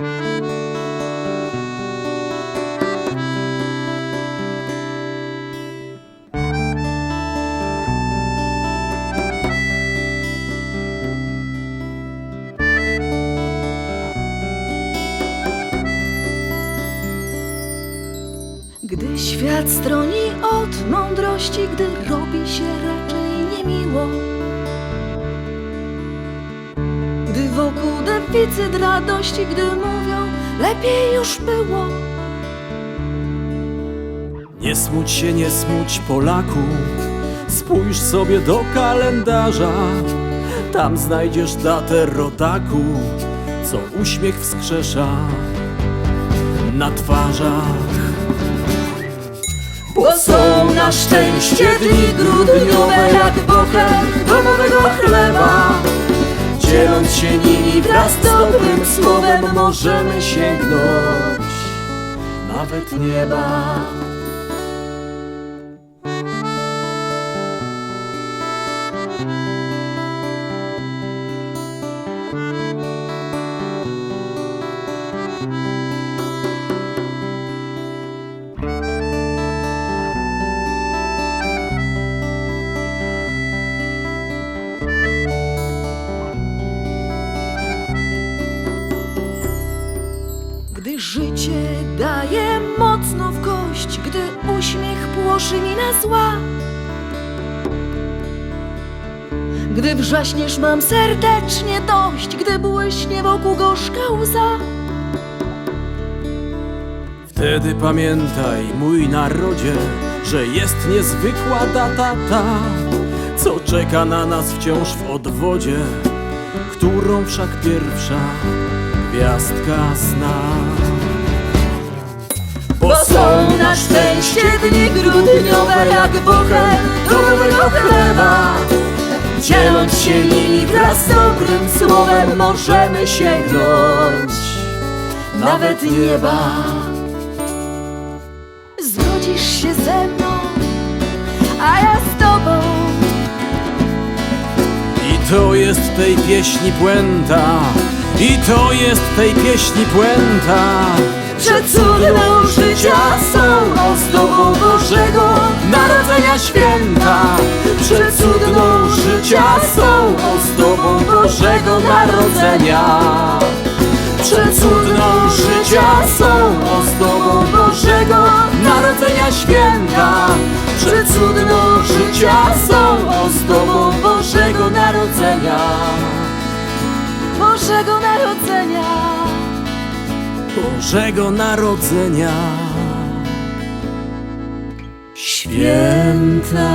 Gdy świat stroni od mądrości, gdy robi się raczej niemiło. Gdy wokół deficyt radości, gdy mówią, lepiej już było. Nie smuć się, nie smuć Polaku Spójrz sobie do kalendarza Tam znajdziesz datę rodaku Co uśmiech wskrzesza Na twarzach Bo są na szczęście dni grudniowe jak bocheł domowego chleba. Dzieląc się nimi wraz z dobrym słowem Możemy sięgnąć. Nawet nieba Gdy życie daje mocno w kość, gdy uśmiech płoszy mina zła. Gdy wrzaśniesz mam serdecznie dość, gdy błyśnie wokół gorzka łza. Wtedy pamiętaj, mój narodzie, że jest niezwykła data ta, co czeka na nas wciąż w odwodzie, którą wszak pierwsza gwiazdka zna. Bo są na szczęście dni grudniowe jak bocheł domowego chleba. Dzieląc się nimi wraz z dobrym słowem, możemy sięgnąć nawet nieba. Zgodzisz się ze mną, a ja z tobą. I to jest tej pieśni puenta, i to jest tej pieśni puenta. Że cudną życia są ozdobą Bożego Narodzenia święta. Przecudną życia są ozdobą Bożego Narodzenia. Przecudną życia są ozdobą Bożego Narodzenia święta. Przecudną życia są ozdobą Bożego Narodzenia Bożego Narodzenia. Bożego Narodzenia Święta